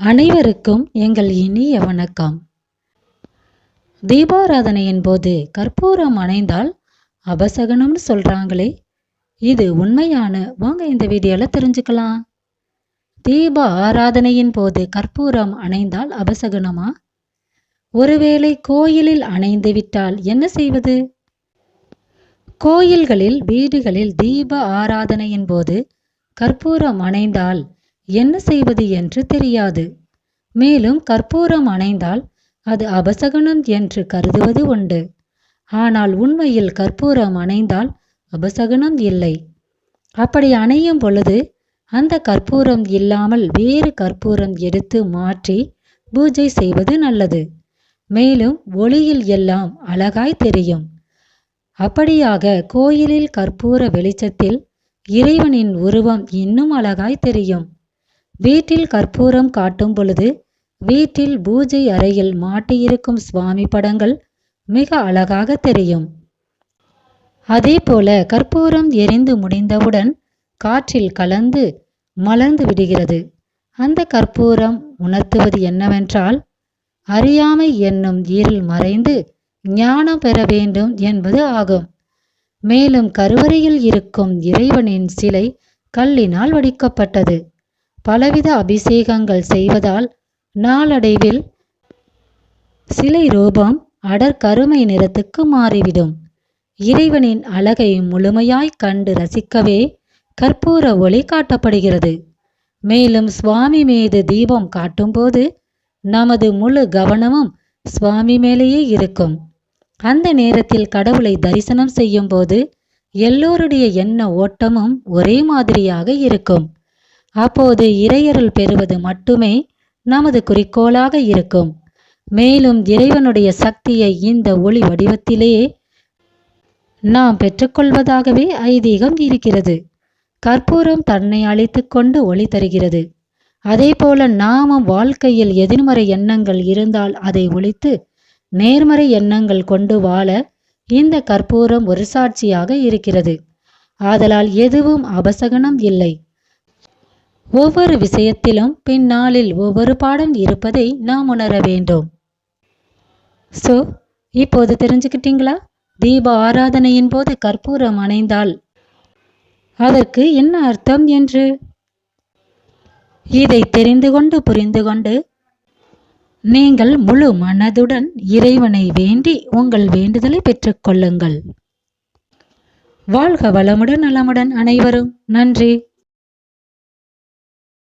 அனைவருக்கும் எங்கள் இனிய வணக்கம். தீபாராதனையின் போது கற்பூரம் அணைந்தால் அபசகனம்னு சொல்றாங்களே இது உண்மையான? வாங்க இந்த வீடியோல தெரிஞ்சுக்கலாம். தீப ஆராதனையின் போது கற்பூரம் அணைந்தால் அபசகனமா? ஒருவேளை கோயிலில் அணைந்து விட்டால் என்ன செய்வது? கோயில்களில் வீடுகளில் தீப ஆராதனையின் போது கற்பூரம் அணைந்தால் என்ன செய்வது என்று தெரியாது. மேலும் கற்பூரம் அணைந்தால் அது அபசகுனம் என்று கருதுவது உண்டு. ஆனால் உண்மையில் கற்பூரம் அணைந்தால் அபசகுனம் இல்லை. அப்படி அணையும் பொழுது அந்த கற்பூரம் இல்லாமல் வேறு கற்பூரம் எடுத்து மாற்றி பூஜை செய்வது நல்லது. மேலும் ஒளியில் எல்லாம் அழகாய் தெரியும். அப்படியாக கோயிலில் கற்பூர வெளிச்சத்தில் இறைவனின் உருவம் இன்னும் அழகாய் தெரியும். வீட்டில் கற்பூரம் காட்டும் பொழுது வீட்டில் பூஜை அறையில் மாட்டியிருக்கும் சுவாமி படங்கள் மிக அழகாக தெரியும். அதே போல கற்பூரம் எரிந்து முடிந்தவுடன் காற்றில் கலந்து மலர்ந்து விடுகிறது. அந்த கற்பூரம் உணர்த்துவது என்னவென்றால் அறியாமை என்னும் இருள் மறைந்து ஞானம் பெற வேண்டும் என்பது ஆகும். மேலும் கருவறையில் இருக்கும் இறைவனின் சிலை கல்லினால் வடிக்கப்பட்டது. பலவித அபிஷேகங்கள் செய்வதால் நாளடைவில் சிலை ரூபம் அடர் கருமை நிறத்துக்கு மாறிவிடும். இறைவனின் அழகை முழுமையாய் கண்டு ரசிக்கவே கற்பூர ஒளி காட்டப்படுகிறது. மேலும் சுவாமி மீது தீபம் காட்டும்போது நமது முழு கவனமும் சுவாமி மேலேயே இருக்கும். அந்த நேரத்தில் கடவுளை தரிசனம் செய்யும் போது எல்லோருடைய எண்ண ஓட்டமும் ஒரே மாதிரியாக இருக்கும். அப்போது இறையருள் பெறுவது மட்டுமே நமது குறிக்கோளாக இருக்கும். மேலும் இறைவனுடைய சக்தியை இந்த ஒளி வடிவத்திலேயே நாம் பெற்றுக்கொள்வதாகவே ஐதீகம் இருக்கிறது. கற்பூரம் தன்னை அழைத்து கொண்டு ஒளி தருகிறது. அதேபோல நாமும் வாழ்க்கையில் எதிர்மறை எண்ணங்கள் இருந்தால் அதை ஒழித்து நேர்மறை எண்ணங்கள் கொண்டு வாழ இந்த கற்பூரம் ஒரு சாட்சியாக இருக்கிறது. ஆதலால் எதுவும் அபசகனம் இல்லை. ஒவ்வொரு விஷயத்திலும் பின்னாளில் ஒவ்வொரு பாடம் இருப்பதை நாம் உணர வேண்டும். ஸோ இப்போது தெரிஞ்சுக்கிட்டீங்களா? தீப ஆராதனையின் போது கற்பூரம் அணைந்தால் அதற்கு என்ன அர்த்தம் என்று? இதை தெரிந்து கொண்டு புரிந்து கொண்டு நீங்கள் முழு மனதுடன் இறைவனை வேண்டி உங்கள் வேண்டுதலை பெற்றுக்கொள்ளுங்கள். வாழ்க வளமுடன் நலமுடன் அனைவரும். நன்றி.